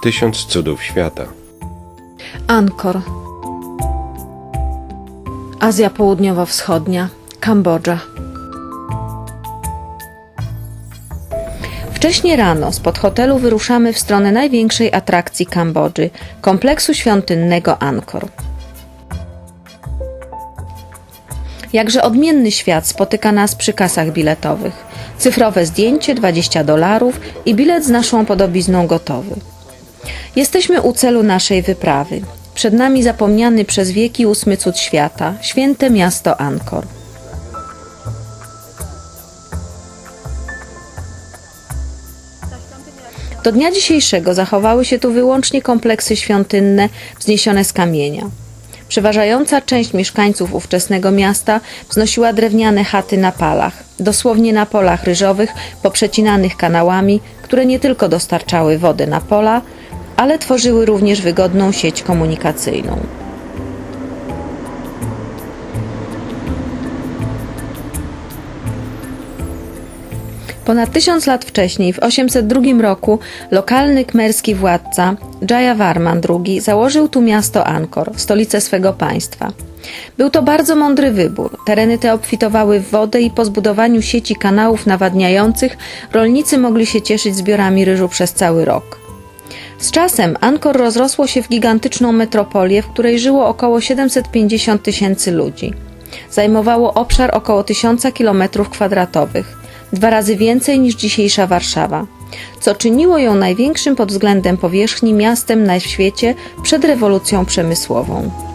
Tysiąc cudów świata. Angkor. Azja Południowo-Wschodnia, Kambodża. Wcześnie rano spod hotelu wyruszamy w stronę największej atrakcji Kambodży kompleksu świątynnego Angkor. Jakże odmienny świat spotyka nas przy kasach biletowych. Cyfrowe zdjęcie 20 dolarów i bilet z naszą podobizną gotowy. Jesteśmy u celu naszej wyprawy. Przed nami zapomniany przez wieki ósmy cud świata, święte miasto Angkor. Do dnia dzisiejszego zachowały się tu wyłącznie kompleksy świątynne wzniesione z kamienia. Przeważająca część mieszkańców ówczesnego miasta wznosiła drewniane chaty na palach, dosłownie na polach ryżowych, poprzecinanych kanałami, które nie tylko dostarczały wody na pola, ale tworzyły również wygodną sieć komunikacyjną. Ponad tysiąc lat wcześniej, w 802 roku, lokalny kmerski władca Jayavarman II założył tu miasto Angkor, stolicę swego państwa. Był to bardzo mądry wybór. Tereny te obfitowały w wodę i po zbudowaniu sieci kanałów nawadniających rolnicy mogli się cieszyć zbiorami ryżu przez cały rok. Z czasem Angkor rozrosło się w gigantyczną metropolię, w której żyło około 750 tysięcy ludzi. Zajmowało obszar około 1000 km kwadratowych, dwa razy więcej niż dzisiejsza Warszawa, co czyniło ją największym pod względem powierzchni miastem na świecie przed rewolucją przemysłową.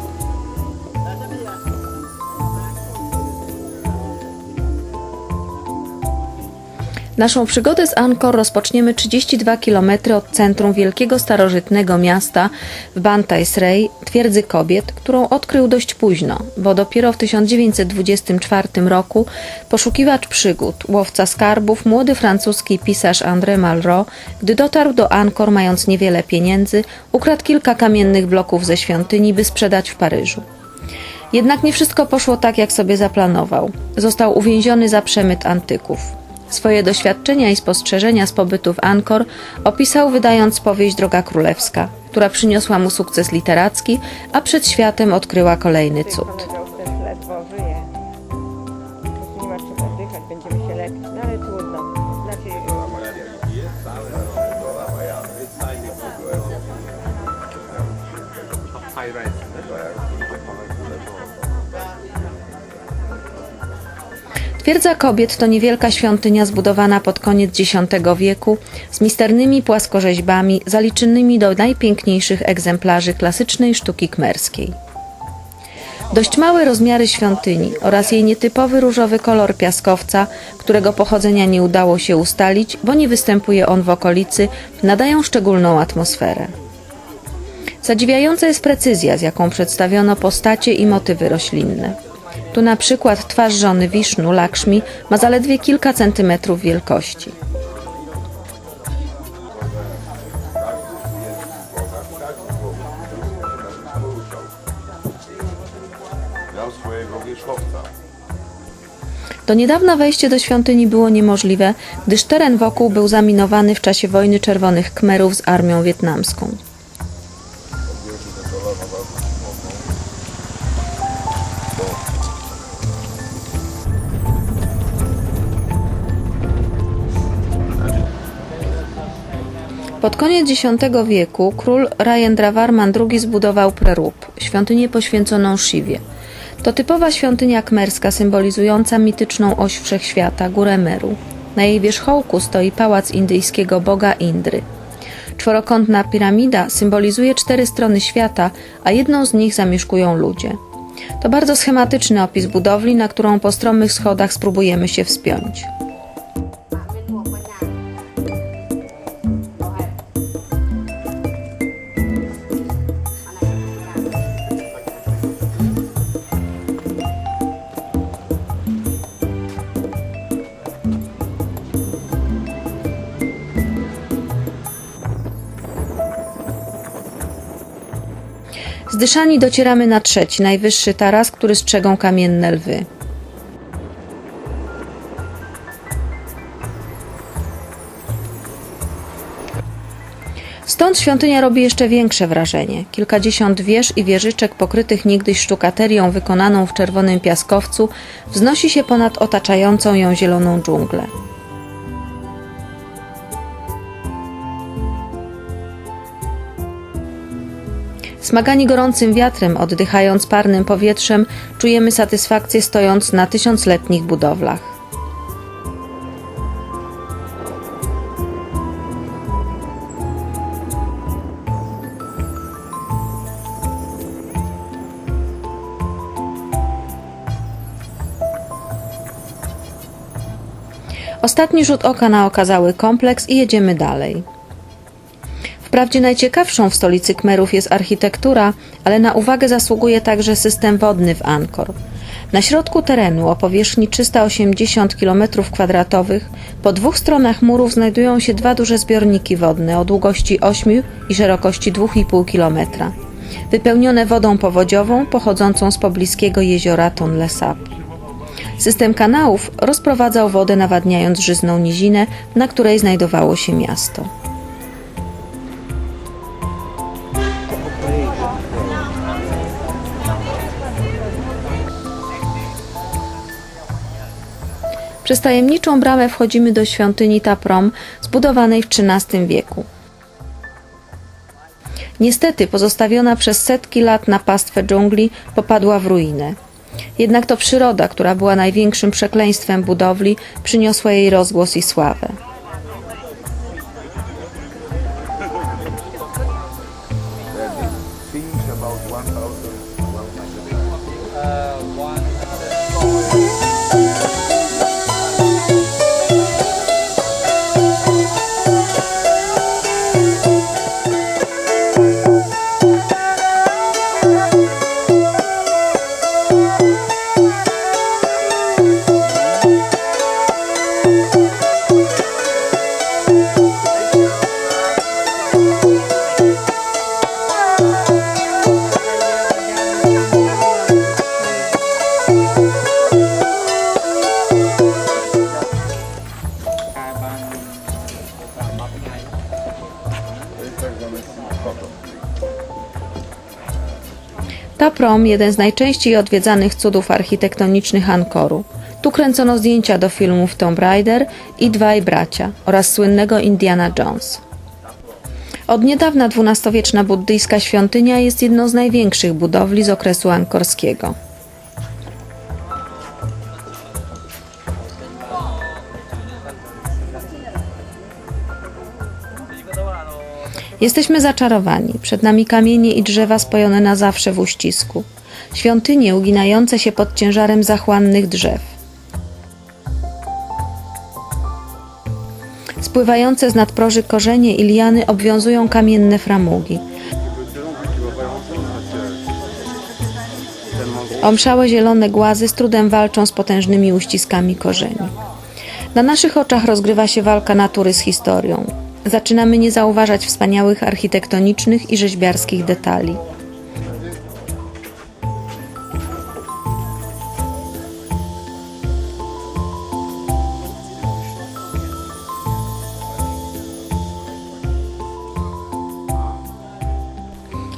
Naszą przygodę z Angkor rozpoczniemy 32 km od centrum wielkiego starożytnego miasta w Bantai Srey, twierdzy kobiet, którą odkrył dość późno, bo dopiero w 1924 roku poszukiwacz przygód, łowca skarbów, młody francuski pisarz André Malraux, gdy dotarł do Angkor mając niewiele pieniędzy, ukradł kilka kamiennych bloków ze świątyni, by sprzedać w Paryżu. Jednak nie wszystko poszło tak, jak sobie zaplanował. Został uwięziony za przemyt antyków. Swoje doświadczenia i spostrzeżenia z pobytu w Angkor opisał wydając powieść Droga Królewska, która przyniosła mu sukces literacki, a przed światem odkryła kolejny cud. Twierdza kobiet to niewielka świątynia zbudowana pod koniec X wieku z misternymi płaskorzeźbami zaliczonymi do najpiękniejszych egzemplarzy klasycznej sztuki kmerskiej. Dość małe rozmiary świątyni oraz jej nietypowy różowy kolor piaskowca, którego pochodzenia nie udało się ustalić, bo nie występuje on w okolicy, nadają szczególną atmosferę. Zadziwiająca jest precyzja, z jaką przedstawiono postacie i motywy roślinne. Tu na przykład twarz żony Wisznu, Lakshmi, ma zaledwie kilka centymetrów wielkości. Do niedawna wejście do świątyni było niemożliwe, gdyż teren wokół był zaminowany w czasie wojny Czerwonych Kmerów z armią wietnamską. Pod koniec X wieku król Rajendravarman II zbudował Prerób, świątynię poświęconą Shiwie. To typowa świątynia kmerska symbolizująca mityczną oś wszechświata, górę Meru. Na jej wierzchołku stoi pałac indyjskiego boga Indry. Czworokątna piramida symbolizuje cztery strony świata, a jedną z nich zamieszkują ludzie. To bardzo schematyczny opis budowli, na którą po stromych schodach spróbujemy się wspiąć. Zdyszani docieramy na trzeci, najwyższy taras, który strzegą kamienne lwy. Stąd świątynia robi jeszcze większe wrażenie. Kilkadziesiąt wież i wieżyczek pokrytych niegdyś sztukaterią wykonaną w czerwonym piaskowcu wznosi się ponad otaczającą ją zieloną dżunglę. Smagani gorącym wiatrem, oddychając parnym powietrzem, czujemy satysfakcję stojąc na tysiącletnich budowlach. Ostatni rzut oka na okazały kompleks i jedziemy dalej. Wprawdzie najciekawszą w stolicy Kmerów jest architektura, ale na uwagę zasługuje także system wodny w Angkor. Na środku terenu o powierzchni 380 km2 po dwóch stronach murów znajdują się dwa duże zbiorniki wodne o długości 8 i szerokości 2,5 km, wypełnione wodą powodziową pochodzącą z pobliskiego jeziora Tonle Sap. System kanałów rozprowadzał wodę nawadniając żyzną nizinę, na której znajdowało się miasto. Przez tajemniczą bramę wchodzimy do świątyni Taprom, zbudowanej w XIII wieku. Niestety, pozostawiona przez setki lat na pastwę dżungli, popadła w ruinę. Jednak to przyroda, która była największym przekleństwem budowli, przyniosła jej rozgłos i sławę. About koto. Taprom, jeden z najczęściej odwiedzanych cudów architektonicznych Angkoru. Tu kręcono zdjęcia do filmów Tomb Raider i Dwaj Bracia oraz słynnego Indiana Jones. Od niedawna dwunastowieczna buddyjska świątynia jest jedną z największych budowli z okresu angkorskiego. Jesteśmy zaczarowani. Przed nami kamienie i drzewa spojone na zawsze w uścisku. Świątynie uginające się pod ciężarem zachłannych drzew. Spływające z nadproży korzenie i liany obwiązują kamienne framugi. Omszałe zielone głazy z trudem walczą z potężnymi uściskami korzeni. Na naszych oczach rozgrywa się walka natury z historią. Zaczynamy nie zauważać wspaniałych architektonicznych i rzeźbiarskich detali.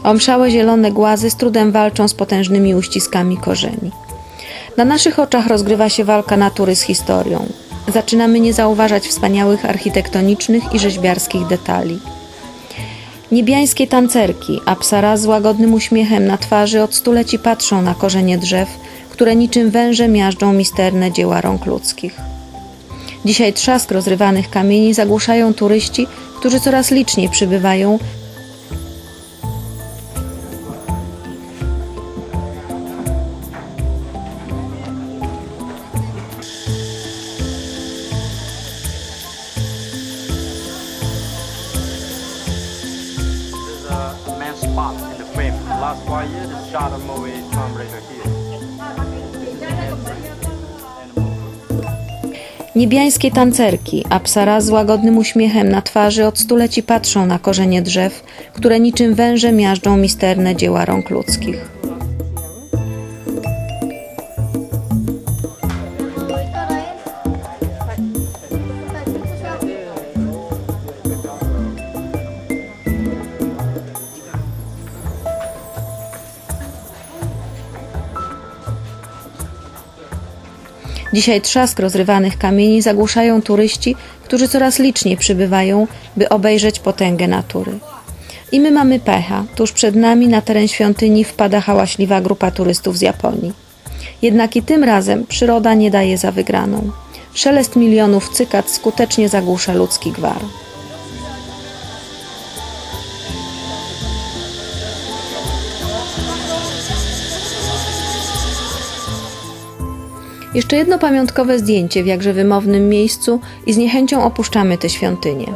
Omszałe zielone głazy z trudem walczą z potężnymi uściskami korzeni. Na naszych oczach rozgrywa się walka natury z historią. Zaczynamy nie zauważać wspaniałych architektonicznych i rzeźbiarskich detali. Niebiańskie tancerki, apsara z łagodnym uśmiechem na twarzy od stuleci patrzą na korzenie drzew, które niczym węże miażdżą misterne dzieła rąk ludzkich. Dzisiaj trzask rozrywanych kamieni zagłuszają turyści, którzy coraz liczniej przybywają, Niebiańskie tancerki, apsara z łagodnym uśmiechem na twarzy od stuleci patrzą na korzenie drzew, które niczym węże miażdżą misterne dzieła rąk ludzkich. Dzisiaj trzask rozrywanych kamieni zagłuszają turyści, którzy coraz liczniej przybywają, by obejrzeć potęgę natury. I my mamy pecha. Tuż przed nami na teren świątyni wpada hałaśliwa grupa turystów z Japonii. Jednak i tym razem przyroda nie daje za wygraną. Szelest milionów cykad skutecznie zagłusza ludzki gwar. Jeszcze jedno pamiątkowe zdjęcie w jakże wymownym miejscu i z niechęcią opuszczamy tę świątynię.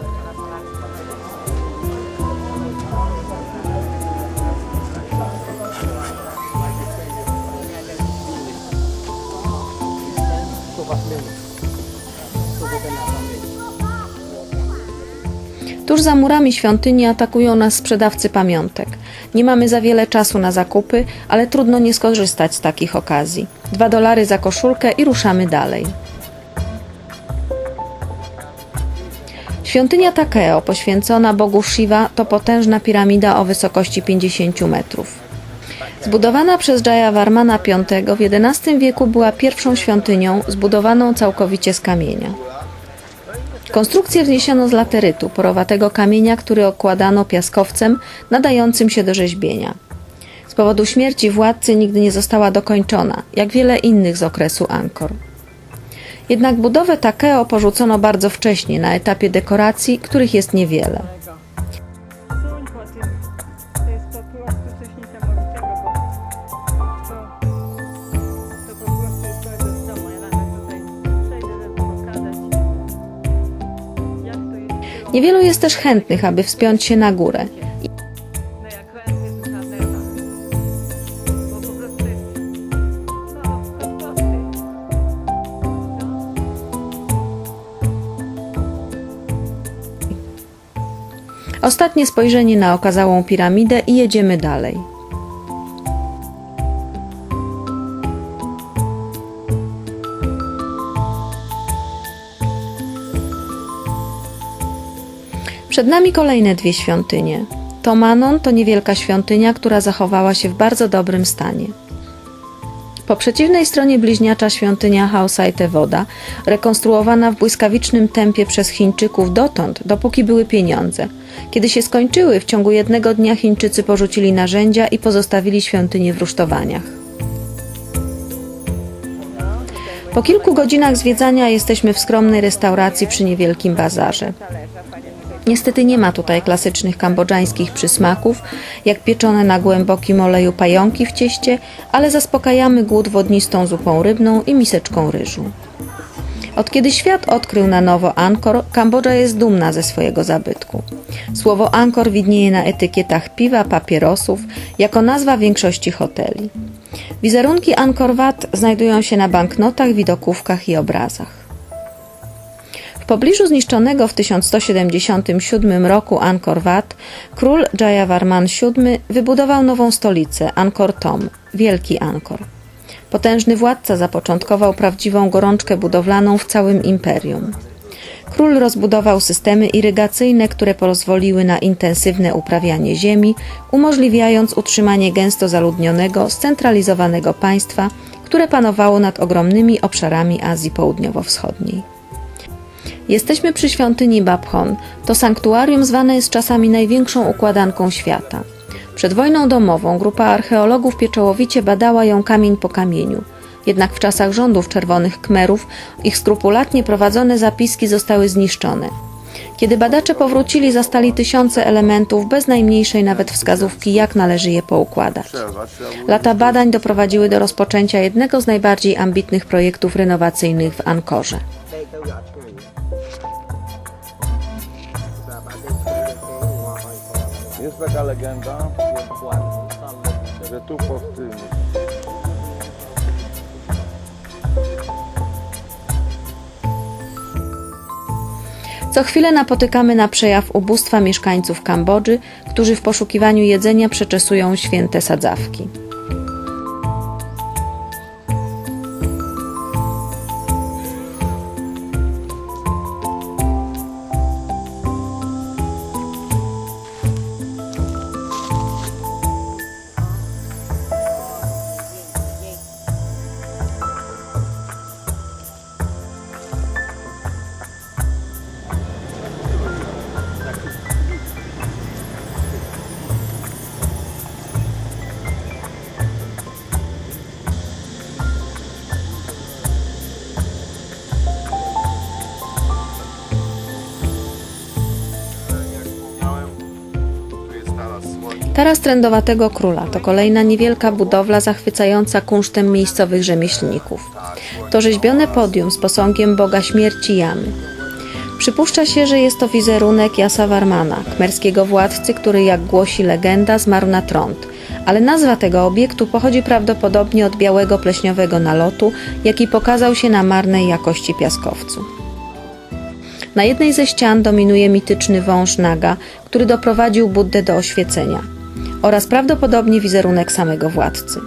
Tuż za murami świątyni atakują nas sprzedawcy pamiątek. Nie mamy za wiele czasu na zakupy, ale trudno nie skorzystać z takich okazji. Dwa dolary za koszulkę i ruszamy dalej. Świątynia Takeo, poświęcona bogu Shiva, to potężna piramida o wysokości 50 metrów. Zbudowana przez Jayavarmana V w XI wieku była pierwszą świątynią zbudowaną całkowicie z kamienia. Konstrukcję wzniesiono z laterytu, porowatego kamienia, który okładano piaskowcem nadającym się do rzeźbienia. Z powodu śmierci władcy nigdy nie została dokończona, jak wiele innych z okresu Angkor. Jednak budowę Takeo porzucono bardzo wcześnie, na etapie dekoracji, których jest niewiele. Niewielu jest też chętnych, aby wspiąć się na górę. Ostatnie spojrzenie na okazałą piramidę i jedziemy dalej. Przed nami kolejne dwie świątynie. Tomanon to niewielka świątynia, która zachowała się w bardzo dobrym stanie. Po przeciwnej stronie bliźniacza świątynia Haosaite Woda, rekonstruowana w błyskawicznym tempie przez Chińczyków dotąd, dopóki były pieniądze. Kiedy się skończyły, w ciągu jednego dnia Chińczycy porzucili narzędzia i pozostawili świątynię w rusztowaniach. Po kilku godzinach zwiedzania jesteśmy w skromnej restauracji przy niewielkim bazarze. Niestety nie ma tutaj klasycznych kambodżańskich przysmaków, jak pieczone na głębokim oleju pająki w cieście, ale zaspokajamy głód wodnistą zupą rybną i miseczką ryżu. Od kiedy świat odkrył na nowo Angkor, Kambodża jest dumna ze swojego zabytku. Słowo Angkor widnieje na etykietach piwa, papierosów, jako nazwa większości hoteli. Wizerunki Angkor Wat znajdują się na banknotach, widokówkach i obrazach. W pobliżu zniszczonego w 1177 roku Angkor Wat król Jayavarman VII wybudował nową stolicę Angkor Thom, Wielki Angkor. Potężny władca zapoczątkował prawdziwą gorączkę budowlaną w całym imperium. Król rozbudował systemy irygacyjne, które pozwoliły na intensywne uprawianie ziemi, umożliwiając utrzymanie gęsto zaludnionego, scentralizowanego państwa, które panowało nad ogromnymi obszarami Azji Południowo-Wschodniej. Jesteśmy przy świątyni Babhon. To sanktuarium zwane jest czasami największą układanką świata. Przed wojną domową grupa archeologów pieczołowicie badała ją kamień po kamieniu. Jednak w czasach rządów czerwonych Kmerów ich skrupulatnie prowadzone zapiski zostały zniszczone. Kiedy badacze powrócili, zastali tysiące elementów bez najmniejszej nawet wskazówki, jak należy je poukładać. Lata badań doprowadziły do rozpoczęcia jednego z najbardziej ambitnych projektów renowacyjnych w Ankorze. Taka legenda, że tu pod tym Co chwilę napotykamy na przejaw ubóstwa mieszkańców Kambodży, którzy w poszukiwaniu jedzenia przeczesują święte sadzawki. Taras Trędowatego Króla to kolejna niewielka budowla zachwycająca kunsztem miejscowych rzemieślników. To rzeźbione podium z posągiem Boga Śmierci Jamy. Przypuszcza się, że jest to wizerunek Jasa Warmana, kmerskiego władcy, który, jak głosi legenda, zmarł na trąd. Ale nazwa tego obiektu pochodzi prawdopodobnie od białego pleśniowego nalotu, jaki pokazał się na marnej jakości piaskowcu. Na jednej ze ścian dominuje mityczny wąż Naga, który doprowadził Buddę do oświecenia, oraz prawdopodobnie wizerunek samego władcy.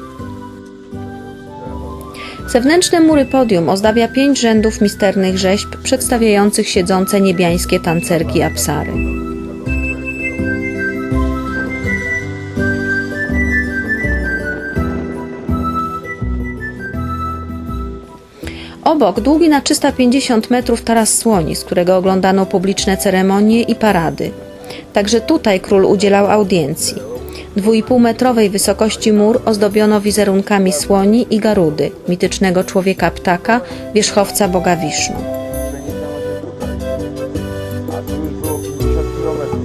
Zewnętrzne mury podium ozdabia pięć rzędów misternych rzeźb przedstawiających siedzące niebiańskie tancerki Apsary. Obok długi na 350 metrów taras słoni, z którego oglądano publiczne ceremonie i parady. Także tutaj król udzielał audiencji. Dwójpółmetrowej wysokości mur ozdobiono wizerunkami słoni i garudy, mitycznego człowieka ptaka, wierzchowca boga Wisznu. A tu już było 50 kilometrów.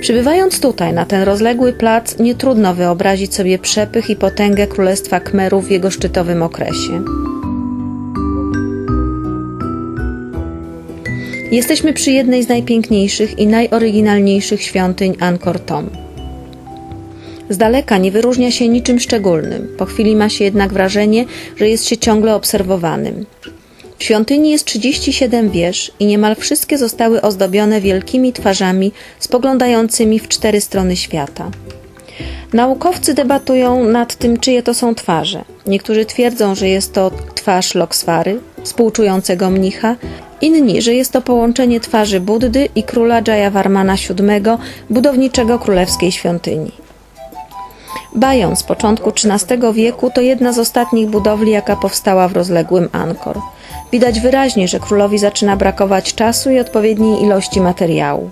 Przybywając tutaj, na ten rozległy plac, nie trudno wyobrazić sobie przepych i potęgę Królestwa Kmerów w jego szczytowym okresie. Jesteśmy przy jednej z najpiękniejszych i najoryginalniejszych świątyń Angkor Thom. Z daleka nie wyróżnia się niczym szczególnym, po chwili ma się jednak wrażenie, że jest się ciągle obserwowanym. W świątyni jest 37 wież i niemal wszystkie zostały ozdobione wielkimi twarzami spoglądającymi w cztery strony świata. Naukowcy debatują nad tym, czyje to są twarze. Niektórzy twierdzą, że jest to twarz Lokswary, współczującego mnicha, inni, że jest to połączenie twarzy Buddy i króla Jayavarmana VII, budowniczego królewskiej świątyni. Bajon z początku XIII wieku to jedna z ostatnich budowli, jaka powstała w rozległym Angkor. Widać wyraźnie, że królowi zaczyna brakować czasu i odpowiedniej ilości materiału.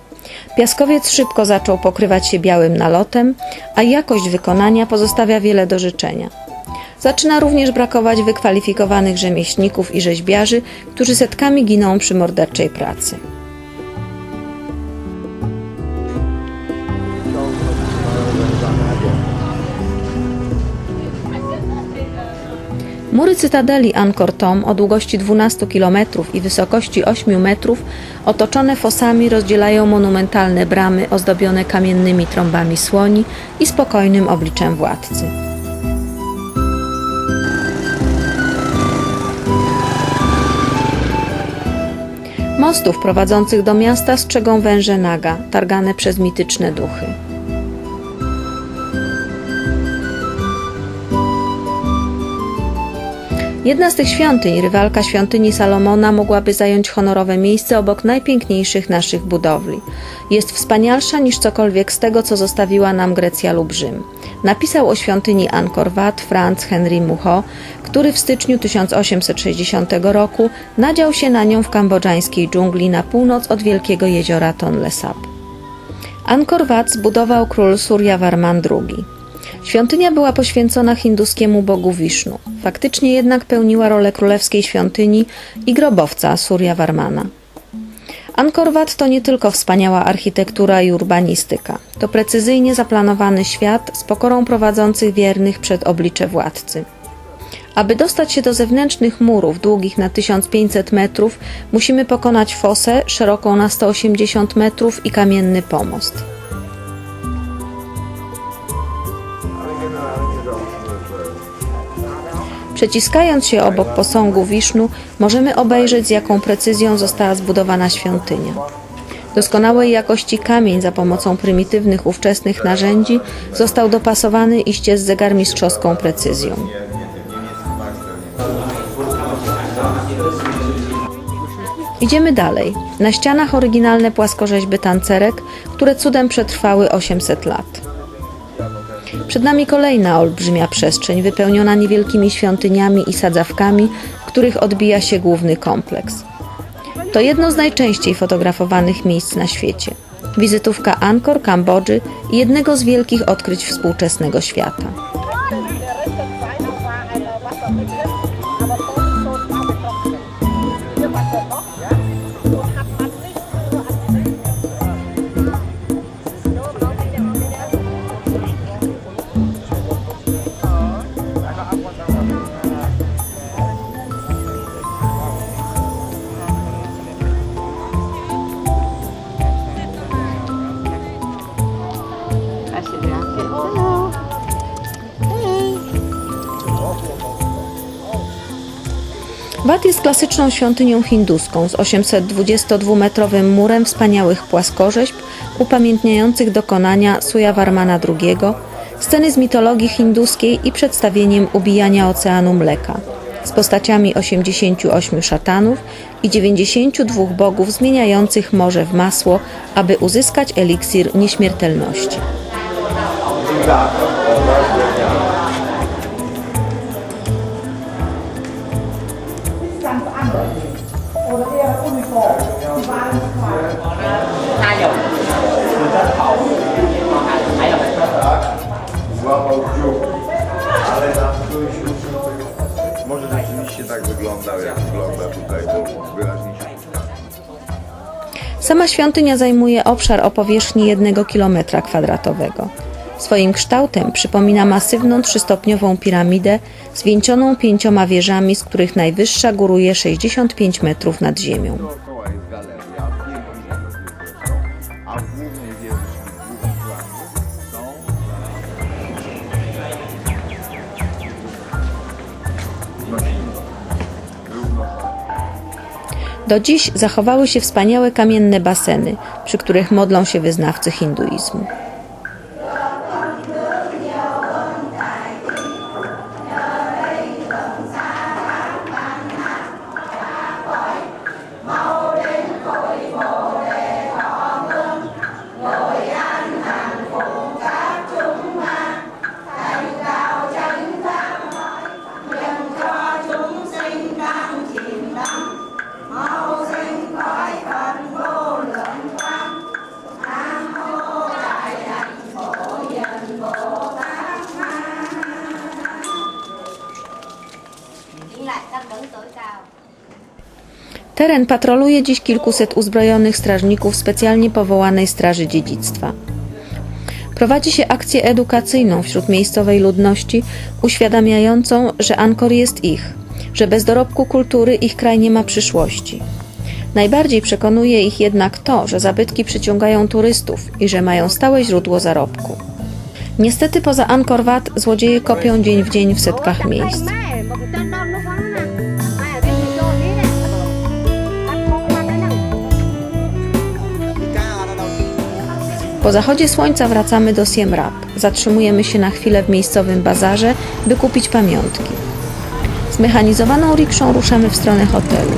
Piaskowiec szybko zaczął pokrywać się białym nalotem, a jakość wykonania pozostawia wiele do życzenia. Zaczyna również brakować wykwalifikowanych rzemieślników i rzeźbiarzy, którzy setkami giną przy morderczej pracy. Mury cytadeli Angkor Thom o długości 12 km i wysokości 8 metrów, otoczone fosami, rozdzielają monumentalne bramy ozdobione kamiennymi trąbami słoni i spokojnym obliczem władcy. Mostów prowadzących do miasta strzegą węże naga, targane przez mityczne duchy. Jedna z tych świątyń, rywalka świątyni Salomona, mogłaby zająć honorowe miejsce obok najpiękniejszych naszych budowli. Jest wspanialsza niż cokolwiek z tego, co zostawiła nam Grecja lub Rzym. Napisał o świątyni Angkor Wat Franz Henry Mucho, który w styczniu 1860 roku nadział się na nią w kambodżańskiej dżungli na północ od wielkiego jeziora Tonle Sap. Angkor Wat zbudował król Surya Varman II. Świątynia była poświęcona hinduskiemu bogu Wisznu. Faktycznie jednak pełniła rolę królewskiej świątyni i grobowca Surya Varmana. Angkor Wat to nie tylko wspaniała architektura i urbanistyka. To precyzyjnie zaplanowany świat z pokorą prowadzących wiernych przed oblicze władcy. Aby dostać się do zewnętrznych murów długich na 1500 metrów, musimy pokonać fosę szeroką na 180 metrów i kamienny pomost. Przeciskając się obok posągu Wisznu, możemy obejrzeć z jaką precyzją została zbudowana świątynia. Doskonałej jakości kamień za pomocą prymitywnych ówczesnych narzędzi został dopasowany iście z zegarmistrzowską precyzją. Idziemy dalej. Na ścianach oryginalne płaskorzeźby tancerek, które cudem przetrwały 800 lat. Przed nami kolejna olbrzymia przestrzeń, wypełniona niewielkimi świątyniami i sadzawkami, w których odbija się główny kompleks. To jedno z najczęściej fotografowanych miejsc na świecie. Wizytówka Angkor, Kambodży i jednego z wielkich odkryć współczesnego świata. Klasyczną świątynią hinduską z 822-metrowym murem wspaniałych płaskorzeźb upamiętniających dokonania Sujawarmana II, sceny z mitologii hinduskiej i przedstawieniem ubijania oceanu mleka z postaciami 88 szatanów i 92 bogów zmieniających morze w masło, aby uzyskać eliksir nieśmiertelności. Sama świątynia zajmuje obszar o powierzchni 1 km kwadratowego. Swoim kształtem przypomina masywną trzystopniową piramidę zwieńczoną pięcioma wieżami, z których najwyższa góruje 65 metrów nad ziemią. Do dziś zachowały się wspaniałe kamienne baseny, przy których modlą się wyznawcy hinduizmu. Teren patroluje dziś kilkuset uzbrojonych strażników specjalnie powołanej Straży Dziedzictwa. Prowadzi się akcję edukacyjną wśród miejscowej ludności, uświadamiającą, że Angkor jest ich, że bez dorobku kultury ich kraj nie ma przyszłości. Najbardziej przekonuje ich jednak to, że zabytki przyciągają turystów i że mają stałe źródło zarobku. Niestety poza Angkor Wat złodzieje kopią dzień w dzień w setkach miejsc. Po zachodzie słońca wracamy do Siem Reap. Zatrzymujemy się na chwilę w miejscowym bazarze, by kupić pamiątki. Zmechanizowaną rikszą ruszamy w stronę hotelu.